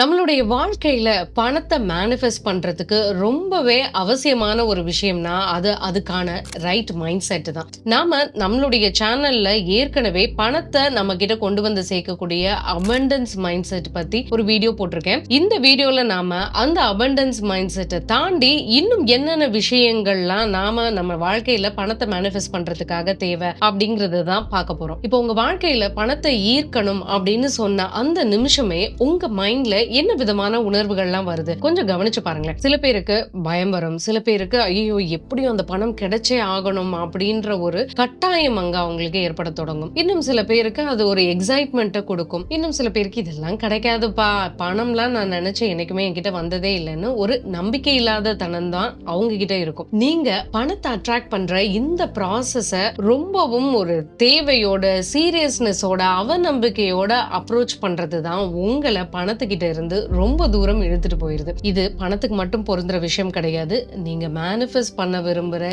நம்மளுடைய வாழ்க்கையில பணத்தை மேனிஃபெஸ்ட் பண்றதுக்கு ரொம்பவே அவசியமான ஒரு விஷயம்னா அது அதுக்கான ரைட் மைண்ட் செட் தான். நாம நம்மளுடைய சேனல்ல ஏற்கனவே பணத்தை நம்ம கிட்ட கொண்டு வந்து சேர்க்கக்கூடிய அபண்டன்ஸ் மைண்ட் செட் பத்தி ஒரு வீடியோ போட்டிருக்கேன். இந்த வீடியோல நாம அந்த அபண்டன்ஸ் மைண்ட் செட்டை தாண்டி இன்னும் என்னென்ன விஷயங்கள்லாம் நாம நம்ம வாழ்க்கையில பணத்தை மேனிஃபெஸ்ட் பண்றதுக்காக தேவை அப்படிங்கறத தான் பார்க்க போறோம். இப்போ உங்க வாழ்க்கையில பணத்தை ஈர்க்கணும் அப்படின்னு சொன்ன அந்த நிமிஷமே உங்க மைண்ட்ல என்ன விதமான உணர்வுகள்லாம் வருது? கொஞ்சம் கவனிச்சு பாருங்களேன். சில பேருக்கு பயம் வரும். சில பேருக்கு ஐயோ எப்படியும் அந்த பணம் கிடைச்சே ஆகணும் அப்படின்ற ஒரு கட்டாயம் அங்க அவங்களுக்கு ஏற்பட தொடங்கும். இன்னும் சில பேருக்கு அது ஒரு எக்ஸைட்மெண்ட்டை கொடுக்கும். இன்னும் சில பேருக்கு இதெல்லாம் கிடைக்காதுப்பா. பணம்லாம் நான் நினைச்சேன் என்னைக்குமே என்கிட்ட வந்ததே இல்லைன்னு ஒரு நம்பிக்கை இல்லாத தனம் தான் அவங்க கிட்ட இருக்கும். நீங்க பணத்தை அட்ராக்ட் பண்ற இந்த ப்ராசஸ ரொம்பவும் ஒரு தேவையோட சீரியஸ்னஸோட அவநம்பிக்கையோட அப்ரோச் பண்றது தான் உங்களை பணத்துக்கிட்ட இருந்து ரொம்ப தூரம் இழுத்துட்டு போயிருது. இது பணத்துக்கு மட்டும் பொருந்துற விஷயம் கிடையாது. நீங்க மேனிஃபெஸ்ட் பண்ண விரும்புற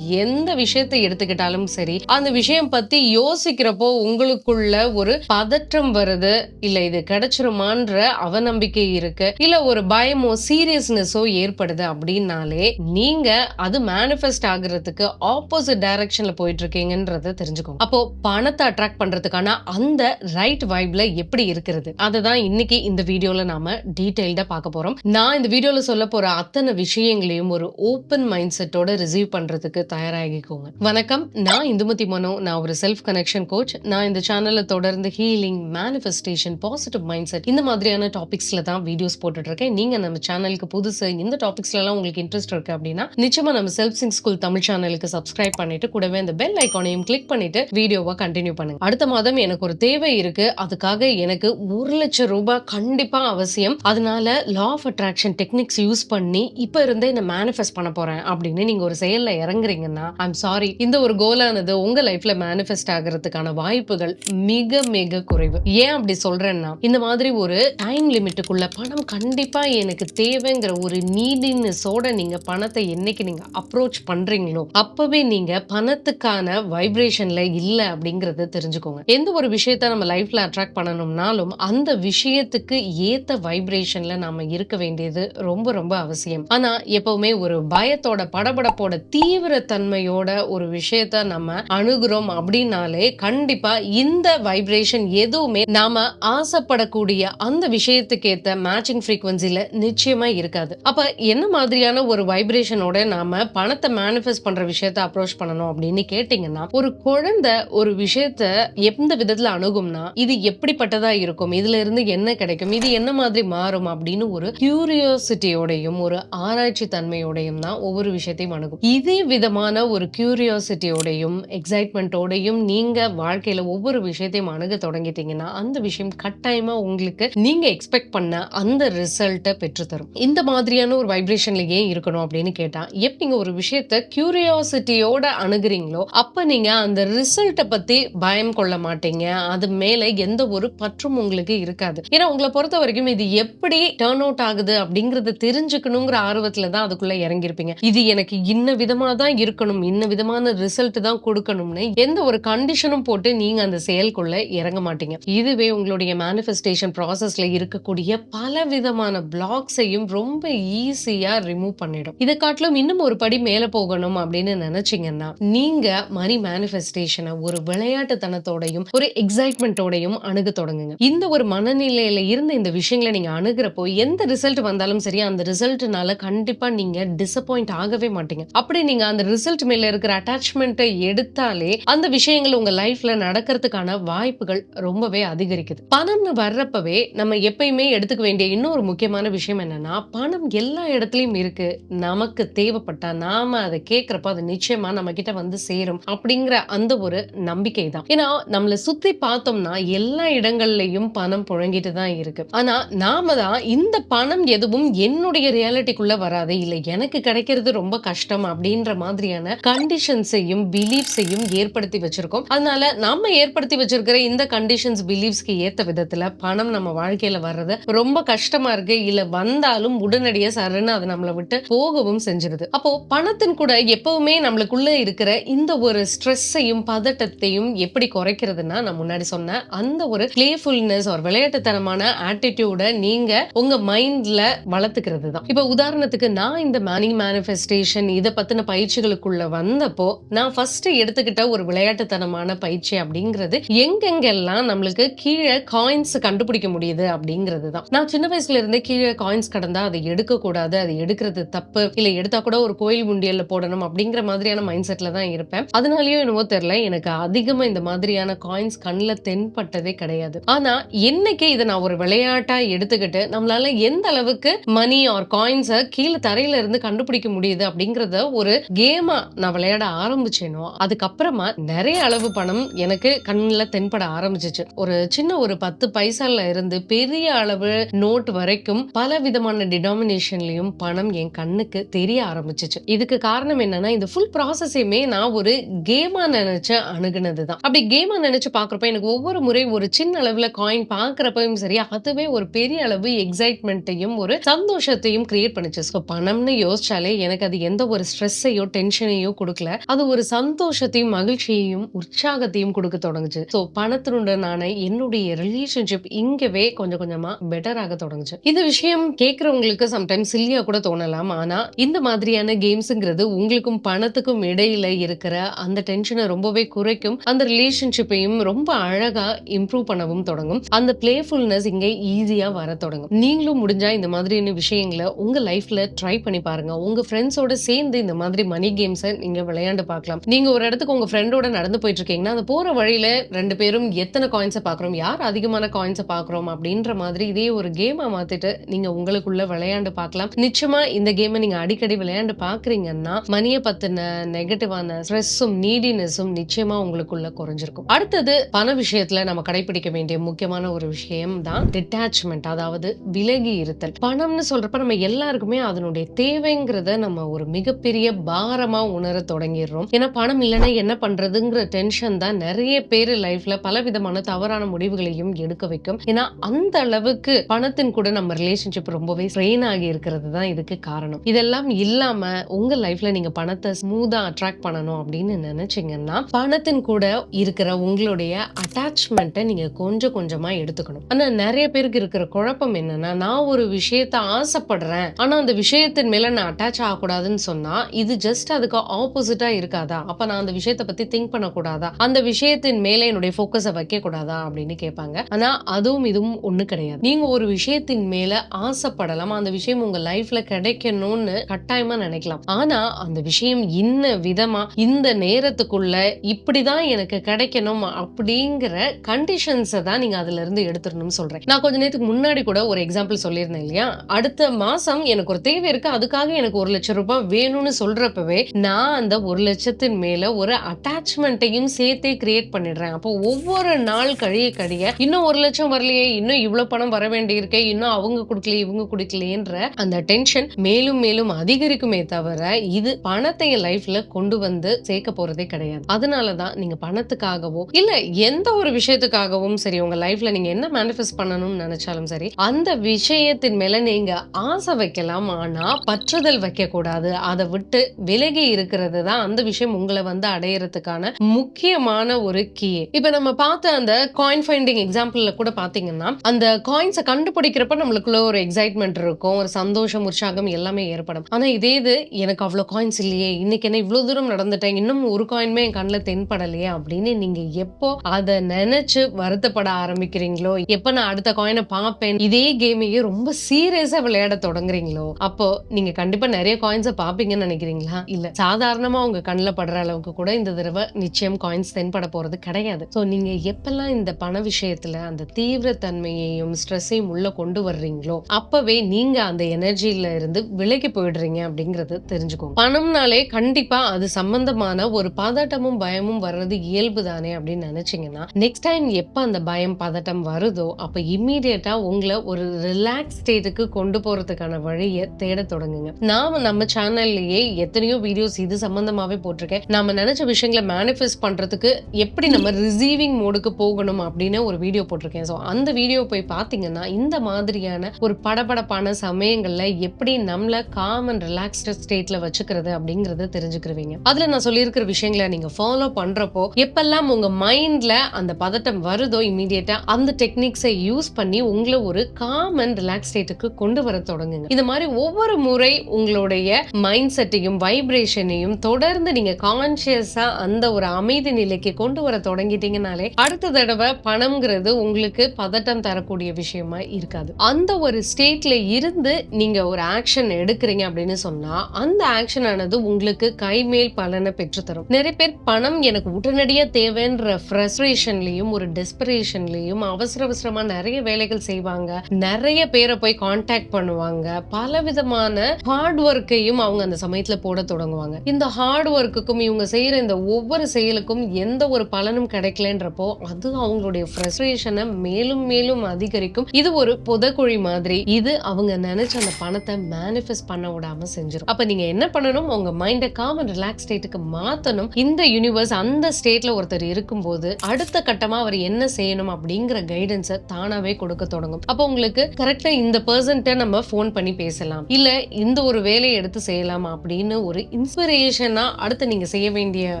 எந்த விஷயத்தை எடுத்துக்கிட்டாலும் சரி அந்த விஷயம் பத்தி யோசிக்கிறப்போ உங்களுக்குள்ள ஒரு பதற்றம் வருது. இல்ல இது கிடைச்சிருமான்ற அவநம்பிக்கை இருக்கு. இல்ல ஒரு பயமோ சீரியஸ்னஸோ ஏற்படுது அப்படின்னாலே நீங்க அது மேனிஃபெஸ்ட் ஆகுறதுக்கு ஆப்போசிட் டைரக்ஷன்ல போயிட்டு இருக்கீங்கன்றத தெரிஞ்சுக்கோங்க. அப்போ பணத்தை அட்ராக்ட் பண்றதுக்கான அந்த ரைட் வைப்ல எப்படி இருக்கிறது? அதை தான் இன்னைக்கு இந்த வீடியோல நாம டீடைல்டா பார்க்க போறோம். நான் இந்த வீடியோல சொல்ல போற அத்தனை விஷயங்களையும் ஒரு ஓப்பன் மைண்ட் செட்டோட ரிசீவ் பண்றதுக்கு தயாராகிக்கோங்க. வணக்கம். நான் இந்துமதி மனோ. நான் ஒரு செல்ஃப் கனெக்ஷன் கோச் நான் இந்த சேனலில் தொடர்ந்து healing manifestation positive mindset இந்த மாதிரியான டாபிக்ஸில் தான் வீடியோஸ் போட்டுட்டு இருக்கேன் நீங்க நம்ம சேனலுக்கு புதுசு இந்த டாபிக்ஸ்ல உங்களுக்கு இன்ட்ரெஸ்ட் இருக்கு அப்படின்னா நிச்சயமா நம்ம செல்ஃப் சிங் ஸ்கூல் தமிழ் சேனலுக்கு சப்ஸ்கிரைப் பண்ணிட்டு கூடவே அந்த பெல் ஐக்கானையும் கிளிக் பண்ணிட்டு வீடியோவை கண்டினியூ பண்ணுங்க. அடுத்த மாதம் எனக்கு ஒரு தேவை இருக்கு. அதுக்காக எனக்கு ஒரு லட்சம் ரூபாய் கண்டிப்பா அவசியம் அதனால law of attraction techniques use பண்ணி இப்ப இருந்தே இந்த மேனிஃபெஸ்ட் பண்ண போறேன் அப்படின்னு நீங்க ஒரு செயல்ல இறங்குறீங்கன்னா ஐம் சாரி இந்த ஒரு கோலானது உங்க லைஃப்ல மேனிஃபெஸ்ட் ஆகிறதுக்கான வாய்ப்புகள் மிக மிக குறைவு. ஏன் அப்படி சொல்றேன்னா இந்த மாதிரி ஒரு டைம் லிமிட்டுக்குள்ள பணம் கண்டிப்பா எனக்கு தேவைங்கிற ஒரு நீடினஸோட நீங்க பணத்தை என்னைக்கு நீங்க அப்ரோச் பண்றீங்களோ அப்பவே நீங்க பணத்துக்கான வைப்ரேஷன்ல இல்ல அப்படிங்கறத தெரிஞ்சுக்கோங்க. எந்த ஒரு விஷயத்த நம்ம லைஃப்ல அட்ராக்ட் பண்ணணும்னாலும் அந்த விஷயத்துக்கு ஏத்த வைப்ரேஷன்ல நாம இருக்க வேண்டியது ரொம்ப ரொம்ப அவசியம். ஆனா எப்பவுமே ஒரு பயத்தோட படபடப்போட தீவிர தன்மையோட ஒரு விஷயத்த நம்ம அணுகுறோம் அப்படின்னாலே கண்டிப்பா இந்த வைப்ரேஷன் எதுவுமே நாம ஆசைப்படக்கூடிய அந்த விஷயத்துக்கு ஏத்த மேட்சிங் ஃப்ரீக்வன்சில நிச்சயமா இருக்காது. அப்ப என்ன மாதிரியான ஒரு வைப்ரேஷனோட நாம பணத்தை மேனிஃபெஸ்ட் பண்ற விஷயத்த அப்ரோச் பண்ணணும் அப்படின்னு கேட்டீங்கன்னா ஒரு குழந்தை ஒரு விஷயத்த எந்த விதத்துல அணுகும்னா இது எப்படிப்பட்டதா இருக்கும்? இதுல இருந்து என்ன கிடைக்கும்? இது என்ன மாதிரி மாறும் அப்படின்னு ஒரு கியூரியோசிட்டியோடையும் ஒரு ஆராய்ச்சி தன்மையோடையும் தான் ஒவ்வொரு விஷயத்தையும் அணுகும். இதே விதமான ஒரு கியூரியாசிட்டியோடையும் எக்ஸைட்மெண்ட்டோடையும் நீங்க வாழ்க்கையில ஒவ்வொரு விஷயத்தையும் அணுக தொடங்கிட்டீங்கன்னா அந்த விஷயம் கட்டாயமா உங்களுக்கு நீங்க எக்ஸ்பெக்ட் பண்ண அந்த ரிசல்ட்டை பெற்றுத்தரும். இந்த மாதிரியான ஒரு வைப்ரேஷன்ல ஏன் இருக்கணும் அப்படின்னு கேட்டா எப்ப நீங்க ஒரு விஷயத்த கியூரியாசிட்டியோட அணுகுறீங்களோ அப்ப நீங்க அந்த ரிசல்ட்டை பத்தி பயம் கொள்ள மாட்டீங்க. அது மேல எந்த ஒரு பற்றும் உங்களுக்கு இருக்காது. ஏன்னா உங்களை பொறுத்த வரைக்கும் இது எப்படி டேர்ன் அவுட் ஆகுது அப்படிங்கறத தெரிஞ்சுக்கணுங்கிற ஆர்வத்துல தான் அதுக்குள்ள இறங்கியிருப்பீங்க. இது எனக்கு இன்ன விதமா தான் இருக்கணும் இன்ன விதமான ரிசல்ட் தான் கொடுக்கணும்னு எந்த ஒரு கண்டிஷனும் போட்டு நீங்க அந்த செயல்குள்ள இறங்க மாட்டீங்க. இதுவே உங்களுடைய மேனிஃபெஸ்டேஷன் ப்ராசஸ்ல இருக்கக்கூடிய பல விதமான பிளாக்ஸையும் ரொம்ப ஈஸியா ரிமூவ் பண்ணிடும். இதை காட்டிலும் இன்னும் ஒரு படி மேல போகணும் அப்படின்னு நினைச்சீங்கன்னா நீங்க மணி மேனிஃபெஸ்டேஷனை ஒரு விளையாட்டுத்தனத்தோடையும் ஒரு எக்ஸைட்மெண்ட்டோடையும் அணுக தொடங்குங்க. இந்த ஒரு மனநிலையில இருந்த இந்த விஷயங்களை நீங்க அணுகிறப்போ எந்த ரிசல்ட் வந்தாலும் சரி அந்த ரிசல்ட்னால கண்டிப்பா நீங்க டிசப்பாயிண்ட் ஆகவே மாட்டீங்க. அப்படி நீங்க அந்த ரிசல்ட் மேல இருக்கிற அட்டாச்மெண்ட்டை எடுத்தாலே அந்த விஷயங்கள் உங்க லைஃப்ல நடக்கிறதுக்கான வாய்ப்புகள் ரொம்பவே அதிகரிக்குது. பணம்னு வர்றப்பவே நம்ம எப்பயுமே எடுத்துக்க வேண்டிய இன்னொரு முக்கியமான விஷயம் என்னன்னா பணம் எல்லா இடத்துலயும் இருக்கு. நமக்கு தேவைப்பட்டா நாம அதை கேட்கறப்ப அது நிச்சயமா நம்ம கிட்ட வந்து சேரும் அப்படிங்கிற அந்த ஒரு நம்பிக்கை தான். ஏன்னா நம்மளை சுத்தி பார்த்தோம்னா எல்லா இடங்கள்லயும் பணம் புழங்கிட்டு தான் இருக்கு. ஆனா நாம தான் இந்த பணம் எதுவும் என்னுடைய ரியாலிட்டிக்குள்ள வராது. இல்லை எனக்கு கிடைக்கிறது ரொம்ப கஷ்டம் அப்படின்ற மாதிரியான கண்டிஷன்ஸையும் பிலீஃப்ஸையும் ஏற்படுத்தி வச்சிருக்கோம். அதனால நம்ம ஏற்படுத்தி வச்சிருக்கிற இந்த கண்டிஷன்ஸ் பிலீஃப்ஸ்க்கு ஏத்த விதத்துல பணம் நம்ம வாழ்க்கையில வர்றது ரொம்ப கஷ்டமா இருக்கு. இல்ல வந்தாலும் உடனடியா சருன்னு அது நம்மளை விட்டு போகவும் செஞ்சிருது. அப்போ பணத்தின் கூட எப்பவுமே நம்மளுக்குள்ள இருக்கிற இந்த ஒரு ஸ்ட்ரெஸ்ஸையும் பதட்டத்தையும் எப்படி குறைக்கிறதுனா நான் முன்னாடி சொன்ன அந்த ஒரு பிளேஃபுல்னஸ் ஒரு விளையாட்டுத்தனமான ஆட்டிடியூட நீங்க உங்க மைண்ட்ல வளர்த்துக்கிறது தான் இப்ப உதாரணத்துக்கு நான் இந்த மணி மேனிஃபெஸ்டேஷன் இதை பத்தின பயிற்சிகளுக்குள்ள வந்தப்போ நான் ஃபர்ஸ்ட் எடுத்துக்கிட்ட ஒரு விளையாட்டுத்தனமான பயிற்சி அப்படிங்கிறது எங்கெங்கெல்லாம் நம்மளுக்கு கீழே காயின்ஸ் கண்டுபிடிக்க முடியுது அப்படிங்கிறது தான் நான் சின்ன வயசுல இருந்தே கீழே காயின்ஸ் கடந்தா அதை எடுக்க கூடாது அதை எடுக்கிறது தப்பு இல்ல எடுத்தா கூட ஒரு கோயில் முண்டியல்ல போடணும் அப்படிங்கிற மாதிரியான மைண்ட் செட்ல தான் இருப்பேன். அதனாலயும் என்னவோ தெரியல எனக்கு அதிகமா இந்த மாதிரியான காயின்ஸ் கண்ணில் தென்பட்டதே கிடையாது. ஆனா என்னைக்கு இதை நான் ஒரு விளையாட்டா எடுத்துக்கிட்டு நம்மளால எந்த அளவுக்கு மணி ஆர் காயின்ஸை கீழே தரையில இருந்து கண்டுபிடிக்க முடியுது அப்படிங்கறத ஒரு கேமா நான் விளையாட ஆரம்பிச்சேனோ அதுக்கப்புறமா நிறைய அளவு பணம் எனக்கு கண்ணில் தென்பட ஆரம்பிச்சிச்சு. ஒரு சின்ன ஒரு பத்து பைசால இருந்து பெரிய அளவு நோட் வரைக்கும் பல விதமான டினாமினேஷன்லயும் பணம் என் கண்ணுக்கு தெரிய ஆரம்பிச்சிச்சு. இதுக்கு காரணம் என்னன்னா இந்த ஃபுல் ப்ராசஸையுமே நான் ஒரு கேமா நினைச்சு அணுகுனது தான் அப்படி கேமா நினைச்சு பாக்குறப்ப எனக்கு ஒவ்வொரு முறை ஒரு சின்ன அளவுல காயின் பாக்குறப்பையும் சரி அதுவே ஒரு பெரிய அளவு எக்ஸைட்மெண்ட்டையும் ஒரு சந்தோஷத்தையும் கிரியேட் பண்ணுச்சு. ஸோ பணம்னு யோசிச்சாலே எனக்கு அது எந்த ஒரு ஸ்ட்ரெஸ்ஸையோ டென்ஷனையோ கொடுக்கல. அது ஒரு சந்தோஷத்தையும் மகிழ்ச்சியையும் உற்சாகத்தையும் கொடுக்க தொடங்குச்சு. ஸோ பணத்தினுடனான என்னுடைய ரிலேஷன்ஷிப் இங்கவே கொஞ்சம் கொஞ்சமா பெட்டர் ஆக தொடங்குச்சு. இந்த விஷயம் கேட்கறவங்களுக்கு சம்டைம்ஸ் சில்லியா கூட தோணலாம். ஆனா இந்த மாதிரியான கேம்ஸ்ங்கிறது உங்களுக்கும் பணத்துக்கும் இடையில இருக்கிற அந்த டென்ஷனை ரொம்பவே குறைக்கும். அந்த ரிலேஷன்ஷிப்பையும் ரொம்ப அழகா இம்ப்ரூவ் பண்ணவும் தொடங்கும். அந்த பிளேஃபுல்னஸ் இங்க ஈஸியா வர தொடங்கும். நீங்களும் முடிஞ்சா இந்த மாதிரியான விஷயங்களை உங்க லைஃப்ல ட்ரை பண்ணி பாருங்க. உங்க ஃப்ரெண்ட்ஸோட சேர்ந்து இந்த மாதிரி மணி கேம்ஸை நீங்க விளையாண்டு பார்க்கலாம். நீங்க ஒரு இடத்துக்கு உங்க ஃப்ரெண்டோட நடந்து போயிட்டு இருக்கீங்கன்னா அந்த போற வழியில ரெண்டு பேரும் எத்தனை காயின்ஸை பாக்குறோம் யார் அதிகமான காயின்ஸை பாக்குறோம் அப்படின்ற மாதிரி இதே ஒரு கேமா மாத்திட்டு நீங்க உங்களுக்குள்ள விளையாண்டு பார்க்கலாம். நிச்சயமா இந்த கேமை நீங்க அடிக்கடி விளையாண்டு பாக்குறீங்கன்னா மணியை பத்தின நெகட்டிவான ஸ்ட்ரெஸ்ஸும் நீடினஸும் நிச்சயமா உங்களுக்குள்ள குறைஞ்சிருக்கும். அடுத்தது பண விஷயத்துல நம்ம கடைபிடிக்க வேண்டிய முக்கியமான ஒரு விஷயம் தான் டிட்டாச்மெண்ட் அதாவது விலகி இருத்தல். பணம்னு சொல்றப்ப நம்ம எல்லாருக்குமே அதனுடைய தேவைங்கிறத நம்ம ஒரு மிகப்பெரிய பாரமா உணர தொடங்கிடுறோம். ஏன்னா பணம் இல்லைன்னா என்ன பண்றதுங்கிற டென்ஷன் தான் நிறைய பேர் லைஃப்ல பல விதமான தவறான முடிவுகளையும் எடுக்க வைக்கும். ஏன்னா அந்த அளவுக்கு பணத்தின் கூட நம்ம ரிலேஷன்ஷிப் ரொம்பவே ஸ்ட்ரெயின் ஆகி இருக்கிறது தான் இதுக்கு காரணம். இதெல்லாம் இல்லாம உங்க லைஃப்ல நீங்க பணத்தை ஸ்மூதா அட்ராக்ட் பண்ணணும் அப்படின்னு நினைச்சீங்கன்னா பணத்தின் கூட இருக்கிற உங்களுடைய அட்டாச்மெண்ட்டை நீங்க கொஞ்சம் கொஞ்சமா எடுத்துக்கணும். ஆனா நிறைய பேருக்கு இருக்கிற குழப்பம் என்னன்னா நான் ஒரு விஷயத்த ஆசைப்படுறேன் ஆனா அந்த விஷயத்தின் மேல நான் அட்டாச் ஆகக்கூடாதுன்னு சொன்னா இது ஜஸ்ட் அதுக்கு ஆப்போசிட்டா இருக்காதா? அப்ப நான் அந்த விஷயத்தை பத்தி திங்க் பண்ணக்கூடாதா? அந்த விஷயத்தின் மேல என்னுடைய ஃபோக்கஸை வைக்க கூடாதா அப்படின்னு கேட்பாங்க. ஆனா அதுவும் இதுவும் ஒண்ணு கிடையாது. நீங்க ஒரு விஷயத்தின் மேல ஆசைப்படலாம். அந்த விஷயம் உங்க லைஃப்ல கிடைக்கணும்னு கட்டாயமா நினைக்கலாம். ஆனா அந்த விஷயம் இன்ன விதமா இந்த நேரத்துக்குள்ள இப்படிதான் எனக்கு கிடைக்கணும் அப்படிங்கிற கண்டிஷன்ஸை தான் நீங்க அதுல இருந்து எடுத்துடணும்னு சொல்றேன். நான் கொஞ்ச நேரத்துக்கு முன்னாடி முன்னாடி கூட ஒரு எக்ஸாம்பிள் சொல்லியிருந்தேன் இல்லையா? அடுத்த மாசம் எனக்கு ஒரு தேவை இருக்கு. அதுக்காக எனக்கு ஒரு லட்சம் ரூபாய் வேணும்னு சொல்றப்பவே நான் அந்த ஒரு லட்சத்தின் மேல ஒரு அட்டாச்மெண்ட்டையும் சேர்த்தே கிரியேட் பண்ணிடுறேன். அப்போ ஒவ்வொரு நாள் கழிய கழிய இன்னும் ஒரு லட்சம் வரலையே இன்னும் இவ்வளவு பணம் வர வேண்டியிருக்கே இன்னும் அவங்க கொடுக்கல இவங்க கொடுக்கலையேன்ற அந்த டென்ஷன் மேலும் மேலும் அதிகரிக்குமே தவிர இது பணத்தை என் லைஃப்ல கொண்டு வந்து சேர்க்க போறதே கிடையாது. அதனாலதான் நீங்க பணத்துக்காகவோ இல்ல எந்த ஒரு விஷயத்துக்காகவும் சரி உங்க லைஃப்ல நீங்க என்ன மேனிஃபெஸ்ட் பண்ணணும்னு நினைச்சாலும் சரி அந்த விஷயத்தின் மேல நீங்க ஆசை வைக்கலாம் ஆனா பற்றுதல் வைக்க கூடாது அதை விட்டு விலகி இருக்கிறது தான் அந்த விஷயம் உங்களை வந்து அடையறதுக்கான முக்கியமான ஒரு கீ. இப்ப நம்ம பார்த்த அந்த காயின் ஃபைண்டிங் எக்ஸாம்பிள்ல கூட பாத்தீங்கன்னா அந்த காயின்ஸை கண்டுபிடிக்கிறப்ப நம்மளுக்குள்ள ஒரு எக்ஸைட்மெண்ட் இருக்கும் ஒரு சந்தோஷம் உற்சாகம் எல்லாமே ஏற்படும். ஆனா இதே இது எனக்கு அவ்வளவு காயின்ஸ் இல்லையே இன்னைக்கு என்ன இவ்வளவு தூரம் நடந்துட்டேன் இன்னும் ஒரு காயின்மே என் கண்ணில் தென்படலையே அப்படின்னு நீங்க எப்போ அதை நினைச்சு வருத்தப்பட ஆரம்பிக்கிறீங்களோ எப்ப நான் அடுத்த காயினை பார்ப்பேன் இதே கேமையே ரொம்ப சீரியஸா விளையாட தொடங்குறீங்களோ? அப்போ நீங்க கண்டிப்பா நிறைய காயின்ஸை பார்ப்பீங்கன்னு நினைக்கிறீங்களா? இல்ல சாதாரணமா உங்க கண்ணில் படுற அளவுக்கு கூட இந்த தடவை நிச்சயம் காயின்ஸ் தென்பட போறது கிடையாது. ஸோ நீங்க எப்பெல்லாம் இந்த பண விஷயத்துல அந்த தீவிர தன்மையையும் ஸ்ட்ரெஸ்ஸையும் உள்ள கொண்டு வர்றீங்களோ அப்பவே நீங்க அந்த எனர்ஜியில இருந்து விலகி போயிடுறீங்க அப்படிங்கறது தெரிஞ்சுக்கோங்க. பணம்னாலே கண்டிப்பா அது சம்பந்தமான ஒரு பதட்டமும் பயமும் வர்றது இயல்பு தானே அப்படின்னு நினைச்சீங்கன்னா நெக்ஸ்ட் டைம் எப்ப அந்த பயம் பதட்டம் வருதோ அப்ப இம்மீடியட்டா உங்களை ஒரு ரிலாக்ஸ் ஸ்டேட்டுக்கு கொண்டு போறதுக்கான வழியை தேட தொடங்குங்க. நாம நம்ம சேனல்லையே எத்தனையோ வீடியோஸ் இது சம்மந்தமாகவே போட்டிருக்கேன். நம்ம நினைச்ச விஷயங்களை மேனிஃபெஸ்ட் பண்றதுக்கு எப்படி நம்ம ரிசீவிங் மோடுக்கு போகணும் அப்படின்னு ஒரு வீடியோ போட்டிருக்கேன். ஸோ அந்த வீடியோ போய் பார்த்தீங்கன்னா இந்த மாதிரியான ஒரு படபடப்பான சமயங்கள்ல எப்படி நம்மள காம் அண்ட் ரிலாக்ஸ்டு ஸ்டேட்ல வச்சுக்கிறது அப்படிங்கிறத தெரிஞ்சுக்கிருவீங்க. அதுல நான் சொல்லியிருக்கிற விஷயங்களை நீங்க ஃபாலோ பண்றப்போ எப்பெல்லாம் உங்க மைண்ட்ல அந்த பதட்டம் வருதோ இமீடியட்டா அந்த டெக்னிக்ஸை யூஸ் பண்ணி உங்களை ஒரு காம் அண்ட் ரிலாக்ஸ் ஸ்டேட்டுக்கு கொண்டு வர தொடங்குங்க. இந்த மாதிரி ஒவ்வொரு முறை உங்களுடைய மைண்ட் செட்டையும் வைப்ரேஷனையும் தொடர்ந்து நீங்க கான்சியஸா அந்த ஒரு அமைதி நிலைக்கு கொண்டு வர தொடங்கிட்டீங்கனாலே அடுத்த தடவை பணம்ங்கிறது உங்களுக்கு பதட்டம் தரக்கூடிய விஷயமா இருக்காது. அந்த ஒரு ஸ்டேட்ல இருந்து நீங்க ஒரு ஆக்ஷன் எடுக்கிறீங்க அப்படின்னு சொன்னா அந்த ஆக்ஷன் ஆனது உங்களுக்கு கைமேல் பலனை பெற்றுத்தரும். நிறைய பேர் பணம் எனக்கு உடனடியா தேவைன்ற ஃப்ரஸ்ட்ரேஷன்லயும் ஒரு டெஸ்பரேஷன்லயும் அவசர அவசரமா நிறைய வேலைகள் செய்வாங்க. நிறைய பேரை போய் காண்டாக்ட் பண்ணுவாங்க. பல விதமான ஹார்ட் ஒர்க்கையும் அவங்க அந்த சமயத்துல போட தொடங்குவாங்க. இந்த ஹார்ட் ஒர்க்குக்கும் இவங்க செய்யற இந்த ஒவ்வொரு செயலுக்கும் எந்த ஒரு பலனும் கிடைக்கலன்றப்போ அது அவங்களுடைய ஃப்ரஸ்ட்ரேஷனை மேலும் மேலும் அதிகரிக்கும். இது ஒரு புதக்குழி மாதிரி. இது அவங்க நினைச்ச அந்த பணத்தை மேனிஃபெஸ்ட் பண்ண விடாம செஞ்சிடும் அப்ப நீங்க என்ன பண்ணணும்? உங்க மைண்டை காமன் ரிலாக்ஸ் ஸ்டேட்டுக்கு மாத்தணும். இந்த யூனிவர்ஸ் அந்த ஸ்டேட்ல ஒருத்தர் இருக்கும்போது அடுத்த கட்டமா அவர் என்ன செய்யணும் அப்படிங்கிற கைடன்ஸை தானாவே கொடுக்க தொடங்கும். அப்போ உங்களுக்கு கரெக்டா இந்த பர்சன்ட்ட நம்ம ஃபோன் பண்ணி பேசலாம். இல்ல இந்த ஒரு வேலையை எடுத்து செய்யலாம் அப்படின்னு ஒரு இன்ஸ்பிரேஷனா அடுத்து நீங்க செய்ய வேண்டிய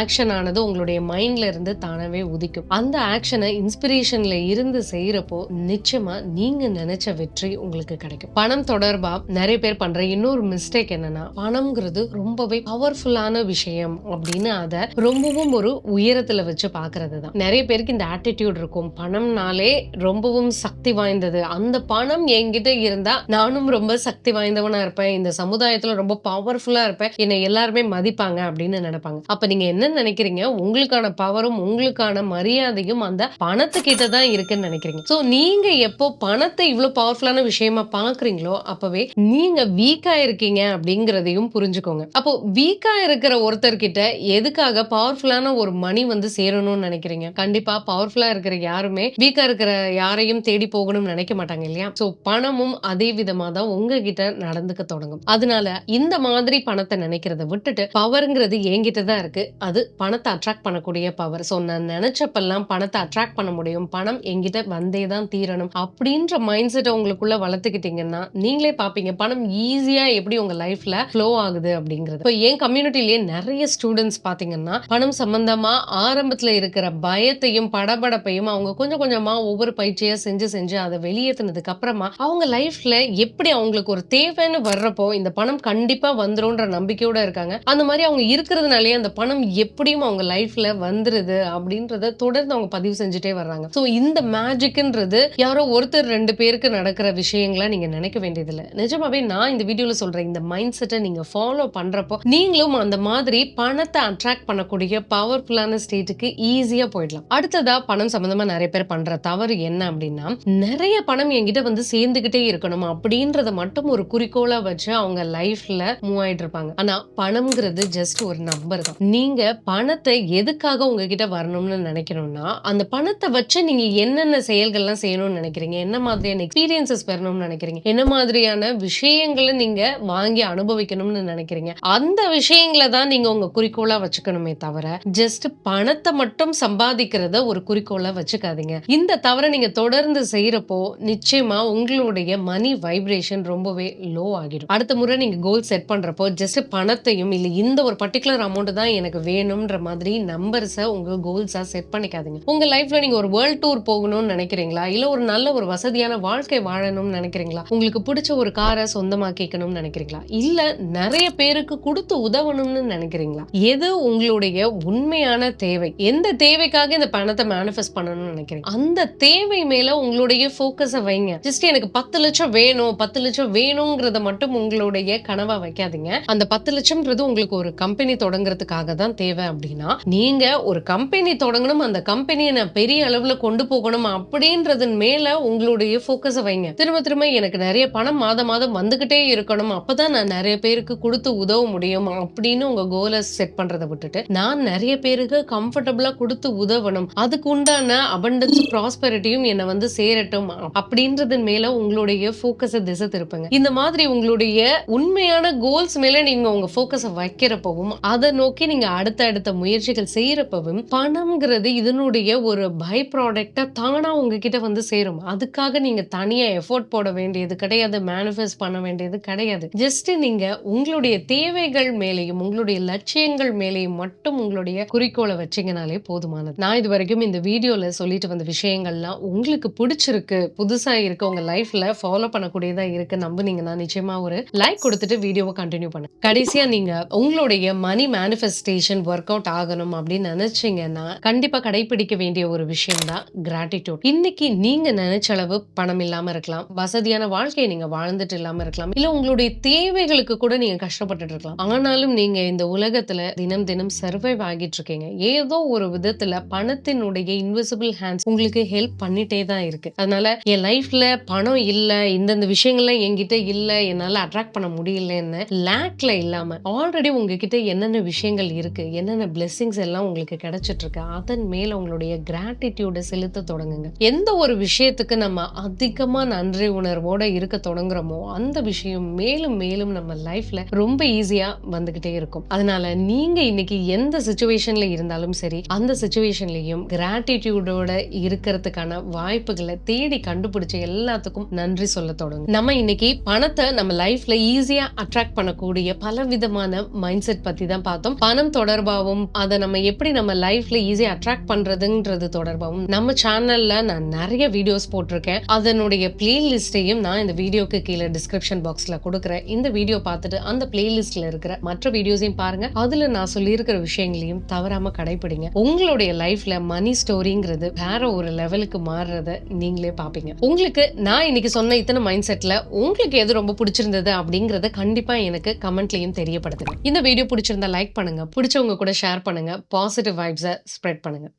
ஆக்ஷன் ஆனது உங்களுடைய மைண்ட்ல இருந்து தானாவே உதிக்கும். அந்த ஆக்ஷனை இன்ஸ்பிரேஷன்ல இருந்து செய்யறப்போ நிச்சயமா நீங்க நினைச்ச வெற்றி உங்களுக்கு கிடைக்கும். பணம் தொடர்பா நிறைய பேர் பண்ற இன்னொரு மிஸ்டேக் என்னன்னா பணம்ங்கிறது ரொம்பவே பவர்ஃபுல்லான விஷயம் அப்படின்னு அதை ரொம்பவும் ஒரு உயரத்துல வச்சு பாக்குறது தான் நிறைய பேருக்கு இந்த ஆட்டிடியூட் இருக்கும். பணம்னாலே ரொம்பவும் சக்தி இருந்தது. அந்த பணம் என்கிட்ட இருந்தா நானும் ரொம்ப சக்தி வாய்ந்தவனா இருப்பேன். இந்த சமுதாயத்துல ரொம்ப பவர்ஃபுல்லா இருப்பேன். என்னை எல்லாருமே மதிப்பாங்க அப்படின்னு நினைப்பாங்க. அப்ப நீங்க என்ன நினைக்கிறீங்க? உங்களுக்கான பவரும் உங்களுக்கான மரியாதையும் அந்த பணத்துக்கிட்ட தான் இருக்குன்னு நினைக்கிறீங்க. சோ நீங்க எப்போ பணத்தை இவ்வளவு பவர்ஃபுல்லான விஷயமா பாக்குறீங்களோ அப்பவே நீங்க வீக்கா இருக்கீங்க அப்படிங்கறதையும் புரிஞ்சுக்கோங்க. அப்போ வீக்கா இருக்கிற ஒருத்தர்கிட்ட எதுக்காக பவர்ஃபுல்லான ஒரு மணி வந்து சேரணும்னு நினைக்கிறீங்க? கண்டிப்பா பவர்ஃபுல்லா இருக்கிற யாருமே வீக்கா இருக்கிற யாரையும் தேடி போகணும்னு நினைக்க மாட்டாங்க இல்லையா? சோ பணமும் அதே விதமா தான் உங்ககிட்ட நடந்துக்க தொடங்கும். அதனால இந்த மாதிரி பணத்தை நினைக்கிறத விட்டுட்டு பவர்ங்கிறது என்கிட்ட தான் இருக்கு. அது பணத்தை அட்ராக்ட் பண்ணக்கூடிய பவர் சோ நான் நினைச்சப்பெல்லாம் பணத்தை அட்ராக்ட் பண்ண முடியும். பணம் என்கிட்ட வந்தே தான் தீரணும். அப்படின்ற மைண்ட் செட்டை உங்களுக்குள்ள வளர்த்துக்கிட்டீங்கன்னா நீங்களே பாப்பீங்க பணம் ஈஸியா எப்படி உங்க லைஃப்ல ஃப்ளோ ஆகுது அப்படிங்கிறது. இப்போ என் கம்யூனிட்டிலேயே நிறைய ஸ்டூடெண்ட்ஸ் பாத்தீங்கன்னா பணம் சம்பந்தமா ஆரம்பத்துல இருக்கிற பயத்தையும் படபடப்பையும் அவங்க கொஞ்சம் கொஞ்சமா ஒவ்வொரு பயிற்சியா செஞ்சு செஞ்சு அதை வெளியேற்றினதுக்கு அப்புறமா அவங்க லைஃப்ல எப்படி அவங்களுக்கு ஒரு தேவைன்னு வர்றப்போ இந்த பணம் கண்டிப்பா வந்துரும்ன்ற நம்பிக்கையோட இருக்காங்க. அந்த மாதிரி அவங்க இருக்கிறதுனாலே அந்த பணம் எப்படியும் அவங்க லைஃப்ல வந்துருது அப்படின்றத தொடர்ந்து அவங்க பதிவு செஞ்சுட்டே வர்றாங்க. சோ இந்த மேஜிக்ன்றது யாரோ ஒருத்தர் ரெண்டு பேருக்கு நடக்கிற விஷயங்களை நீங்க நினைக்க வேண்டியதில்லை. நிஜமாவே நான் இந்த வீடியோல சொல்றேன் இந்த மைண்ட் செட்டை நீங்க ஃபாலோ பண்றப்போ நீங்களும் அந்த மாதிரி பணத்தை அட்ராக்ட் பண்ணக்கூடிய பவர்ஃபுல்லான ஸ்டேட்டுக்கு ஈஸியா போயிடலாம். அடுத்ததா பணம் சம்பந்தமா நிறைய பேர் பண்ற தவறு என்ன அப்படின்னா நிறைய பணம் என்கிட்ட வந்து சேர்ந்துகிட்டே இருக்கணும் அப்படின்றத மட்டும் ஒரு குறிக்கோளா வச்சு அவங்க லைஃப்ல மூவ் ஆயிட்டு இருப்பாங்க. ஆனா பணம்ங்கிறது ஜஸ்ட் ஒரு நம்பர் தான். நீங்க பணத்தை எதுக்காக உங்ககிட்ட வரணும்னு நினைக்கணும்னா அந்த பணத்தை வச்சு நீங்க என்னென்ன செயல்கள்லாம் செய்யணும்னு நினைக்கிறீங்க? என்ன மாதிரியான எக்ஸ்பீரியன்சஸ் பெறணும்னு நினைக்கிறீங்க? என்ன மாதிரியான விஷயங்களை நீங்க வாங்கி அனுபவிக்கணும்னு நினைக்கிறீங்க? அந்த விஷயங்களை தான் நீங்க உங்க குறிக்கோளா வச்சுக்கணுமே தவிர ஜஸ்ட் பணத்தை மட்டும் சம்பாதிக்கிறத ஒரு குறிக்கோளா வச்சுக்காதீங்க. இந்த தவிர நீங்க தொடர்ந்து செய்யறப்போ நிச்சயமா உங்களுடைய மணி வைப்ரேஷன் ரொம்பவே லோ ஆகிடும். அடுத்த முறை நீங்க கோல் செட் பண்றப்போ ஜஸ்ட் பணத்தையும் இல்ல இந்த ஒரு பர்டிகுலர் அமௌண்ட் தான் எனக்கு வேணும்ன்ற மாதிரி நம்பர்ஸை உங்க கோல்ஸாக செட் பண்ணிக்காதீங்க. உங்க லைஃப்ல நீங்க ஒரு வேர்ல்ட் டூர் போகணும்னு நினைக்கிறீங்களா? இல்லை ஒரு நல்ல ஒரு வசதியான வாழ்க்கை வாழணும்னு நினைக்கிறீங்களா? உங்களுக்கு பிடிச்ச ஒரு காரை சொந்தமாக்கிக்கணும்னு நினைக்கிறீங்களா? இல்ல நிறைய பேருக்கு கொடுத்து உதவணும்னு நினைக்கிறீங்களா? எது உங்களுடைய உண்மையான தேவை? எந்த தேவைக்காக இந்த பணத்தை மேனிஃபெஸ்ட் பண்ணணும்னு நினைக்கிறீங்க? அந்த தேவை மேல உங்களுடைய ஃபோக்கஸ் வைங்க. ஜஸ்ட் எனக்கு பத்து லட்சம் வேணும் பத்து லட்சம் வேணுங்கிறத மட்டும் உங்களுடைய கனவா வைக்காதீங்க. அந்த பத்து லட்சம்ன்றது உங்களுக்கு ஒரு கம்பெனி தொடங்குறதுக்காக தான் தேவை அப்படின்னா நீங்க ஒரு கம்பெனி தொடங்கணும் அந்த கம்பெனியை நான் பெரிய அளவுல கொண்டு போகணும் அப்படின்றதன் மேல உங்களுடைய ஃபோக்கஸை வைங்க. திரும்ப திரும்ப எனக்கு நிறைய பணம் மாதம் மாதம் வந்துகிட்டே இருக்கணும். அப்பதான் நான் நிறைய பேருக்கு கொடுத்து உதவ முடியும் அப்படின்னு உங்க கோலை செட் பண்றதை விட்டுட்டு நான் நிறைய பேருக்கு கம்ஃபர்டபுளா கொடுத்து உதவணும். அதுக்கு உண்டான அபண்டன்ஸ் ப்ராஸ்பெரிட்டியும் என்னை வந்து சேரட்டும். அப்படின்றதன் மேல உங்களுடைய ஃபோக்கஸை திசை திருப்புங்க. இந்த மாதிரி உங்களுடைய உண்மையான கோல்ஸ் மேல நீங்க உங்க ஃபோக்கஸை வைக்கிறப்பவும் அதை நோக்கி நீங்க அடுத்த அடுத்த முயற்சிகள் செய்யறப்பவும் பணம்ங்கிறது இதனுடைய ஒரு பை ப்ராடக்டா தானா உங்ககிட்ட வந்து சேரும். அதுக்காக நீங்க தனியா எஃபோர்ட் போட வேண்டியது கிடையாது மேனிஃபெஸ்ட் பண்ண வேண்டியது கிடையாது. ஜஸ்ட் நீங்க உங்களுடைய தேவைகள் மேலேயும் உங்களுடைய லட்சியங்கள் மேலேயும் மட்டும் உங்களுடைய குறிக்கோளை வச்சீங்கனாலே போதுமானது. நான் இது வரைக்கும் இந்த வீடியோல சொல்லிட்டு வந்த விஷயங்கள்லாம் உங்களுக்கு பிடிச்சிருக்கு புதுசா இருக்க உங்க லைஃப்ல ஃபாலோ பண்ணக்கூடியதா இருக்கு நம்புனீங்கன்னா நிச்சயமா ஒரு லைக் கொடுத்துட்டு வீடியோவை கண்டினியூ பண்ணு. கடைசியா நீங்க உங்களுடைய மணி மேனிஃபெஸ்டேஷன் ஒர்க் அவுட் ஆகணும் அப்படின்னு நினைச்சீங்கன்னா கண்டிப்பா கடைபிடிக்க வேண்டிய ஒரு விஷயம் தான் கிராட்டிடியூட் இன்னைக்கு நீங்க நினைச்ச அளவு பணம் இல்லாம இருக்கலாம் வசதியான வாழ்க்கையை நீங்க வாழ்ந்துட்டு இல்லாம இருக்கலாம் இல்ல உங்களுடைய தேவைகளுக்கு கூட நீங்க கஷ்டப்பட்டுட்டு இருக்கலாம். ஆனாலும் நீங்க இந்த உலகத்துல தினம் தினம் சர்வைவ் ஆகிட்டு இருக்கீங்க. ஏதோ ஒரு விதத்துல பணத்தினுடைய இன்விசிபிள் ஹேண்ட்ஸ் உங்களுக்கு ஹெல்ப் பண்ணிட்டே தான் இருக்கு. அதனால என் லைஃப்ல பணம் இல்ல இந்தந்த விஷயங்கள்லாம் என்கிட்ட இல்ல என்னால அட்ராக்ட் பண்ண முடியலன்னு லேக்ல இல்லாம ஆல்ரெடி உங்ககிட்ட என்னென்ன விஷயங்கள் இருக்கு என்னென்ன பிளெஸிங்ஸ் எல்லாம் உங்களுக்கு கிடைச்சிட்டு இருக்கு அதன் மேல உங்களுடைய கிராட்டிடியூட செலுத்த தொடங்குங்க. எந்த ஒரு விஷயத்துக்கு நம்ம அதிகமா நன்றி உணர்வோட இருக்க தொடங்குறோமோ அந்த விஷயம் மேலும் மேலும் நம்ம லைஃப்ல ரொம்ப ஈஸியா வந்துகிட்டே இருக்கும். அதனால நீங்க இன்னைக்கு எந்த சுச்சுவேஷன்ல இருந்தாலும் சரி அந்த சுச்சுவேஷன்லயும் கிராட்டிடியூடோட இருக்கிறதுக்கான வாய்ப்புகளை தேடி கண்டுபிடிச்ச எல்லாத்துக்கும் நன்றி சொல்ல தொடங்கும் நம்ம இன்னைக்கு பணத்தை நம்ம லைஃப்ல ஈஸியா அட்ராக்ட் பண்ணக்கூடிய பல விதமான மைண்ட் செட் பத்தி தான் பார்த்தோம். பணம் தொடர்பாகவும் அதை நம்ம எப்படி நம்ம லைஃப்ல ஈஸியா அட்ராக்ட் பண்றதுன்றது தொடர்பாகவும் நம்ம சேனல்ல நான் நிறைய வீடியோஸ் போட்டிருக்கேன். அதனுடைய பிளேலிஸ்டையும் நான் இந்த வீடியோக்கு கீழே டிஸ்கிரிப்ஷன் பாக்ஸ்ல கொடுக்குறேன். இந்த வீடியோ பார்த்துட்டு அந்த பிளேலிஸ்ட்ல இருக்கிற மற்ற வீடியோஸையும் பாருங்க. அதுல நான் சொல்லியிருக்கிற விஷயங்களையும் தவறாம கடைபிடிங்க உங்களுடைய லைஃப்ல மணி ஸ்டோரிங்கிறது வேற ஒரு லெவலுக்கு மாறுறத நீங்களே பார்ப்பீங்க. உங்களுக்கு நான் இன்னைக்கு சொன்ன இத்தனை மைண்ட் செட்ல உங்களுக்கு எது ரொம்ப பிடிச்சிருந்தது அப்படிங்கறத கண்டிப்பா எனக்கு கமெண்ட்லயும் தெரியப்படுத்துங்க. இந்த வீடியோ பிடிச்சிருந்தா லைக் பண்ணுங்க. பிடிச்சவங்க கூட ஷேர் பண்ணுங்க. பாசிட்டிவ் வைப்ஸை ஸ்ப்ரெட் பண்ணுங்க.